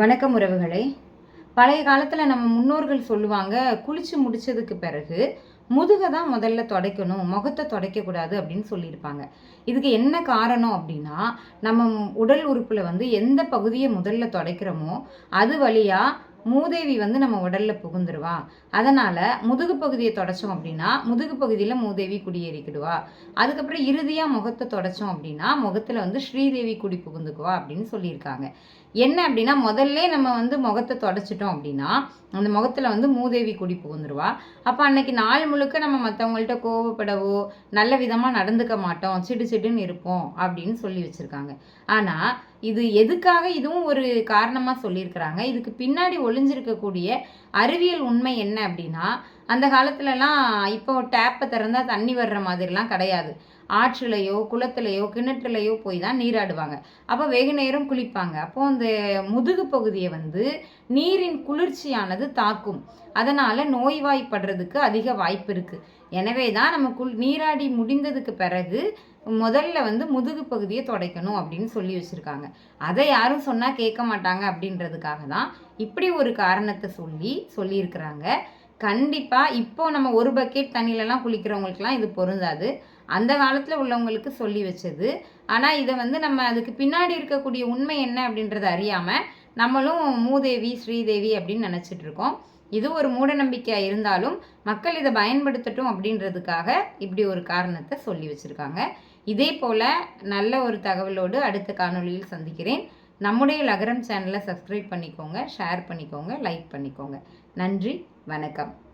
வணக்கம் உறவுகளே. பழைய காலத்தில் நம்ம முன்னோர்கள் சொல்லுவாங்க குளிச்சு முடிச்சதுக்கு பிறகு முதுகை தான் முதல்ல துடைக்கணும் முகத்தை துடைக்கக்கூடாது அப்படின்னு சொல்லியிருப்பாங்க. இதுக்கு என்ன காரணம் அப்படின்னா நம்ம உடல் உறுப்பில் வந்து எந்த பகுதியை முதல்ல துடைக்கிறோமோ அது வழியாக மூதேவி வந்து நம்ம உடல்ல புகுந்துருவா. அதனால முதுகு பகுதியை தொடச்சோம் அப்படின்னா முதுகு பகுதியில் மூதேவி குடியேறிக்கிடுவா. அதுக்கப்புறம் இறுதியா முகத்தை தொடச்சோம் அப்படின்னா முகத்துல வந்து ஸ்ரீதேவி குடி புகுந்துக்குவா அப்படின்னு சொல்லியிருக்காங்க. என்ன அப்படின்னா முதல்ல நம்ம வந்து முகத்தை தொடச்சிட்டோம் அப்படின்னா அந்த முகத்துல வந்து மூதேவி குடி புகுந்துருவா. அப்போ அன்னைக்கு நாள் முழுக்க நம்ம மற்றவங்கள்ட்ட கோவப்படவோ நல்ல விதமாக நடந்துக்க மாட்டோம் சிடு சிடுன்னு இருப்போம் அப்படின்னு சொல்லி வச்சுருக்காங்க. ஆனால் இது எதுக்காக இதுவும் ஒரு காரணமாக சொல்லியிருக்கிறாங்க. இதுக்கு பின்னாடி ஒளிஞ்சிருக்கக்கூடிய அறிவியல் உண்மை என்ன அப்படின்னா அந்த காலத்துலலாம் இப்போ டேப்பை திறந்தால் தண்ணி வர்ற மாதிரிலாம் கிடையாது. ஆற்றுலையோ குளத்துலையோ கிணற்றுலையோ போய் தான் நீராடுவாங்க. அப்போ வெகு நேரம் குளிப்பாங்க. அப்போது அந்த முதுகு பகுதியை வந்து நீரின் குளிர்ச்சியானது தாக்கும். அதனால் நோய்வாய்ப்படுறதுக்கு அதிக வாய்ப்பு இருக்குது எனவே தான் நம்ம குள் நீராடி முடிந்ததுக்கு பிறகு முதல்ல வந்து முதுகு பகுதியை துடைக்கணும் அப்படின்னு சொல்லி வச்சுருக்காங்க. அதை யாரும் சொன்னால் கேட்க மாட்டாங்க அப்படின்றதுக்காக தான் இப்படி ஒரு காரணத்தை சொல்லி சொல்லியிருக்கிறாங்க. கண்டிப்பாக இப்போது நம்ம ஒரு பக்கெட் தண்ணியிலலாம் குளிக்கிறவங்களுக்குலாம் இது பொருந்தாது. அந்த காலத்தில் உள்ளவங்களுக்கு சொல்லி வச்சது. ஆனால் இதை வந்து நம்ம அதுக்கு பின்னாடி இருக்கக்கூடிய உண்மை என்ன அப்படின்றத அறியாமல் நம்மளும் மூதேவி ஸ்ரீதேவி அப்படின்னு நினச்சிட்டு இருக்கோம். இது ஒரு மூட நம்பிக்கையாக இருந்தாலும் மக்கள் இதை பயன்படுத்தட்டும் அப்படின்றதுக்காக இப்படி ஒரு காரணத்தை சொல்லி வச்சுருக்காங்க. இதே போல் நல்ல ஒரு தகவலோடு அடுத்த காணொளியில் சந்திக்கிறேன். நம்முடைய லகரம் சேனலை சப்ஸ்கிரைப் பண்ணிக்கோங்க ஷேர் பண்ணிக்கோங்க லைக் பண்ணிக்கோங்க. நன்றி வணக்கம்.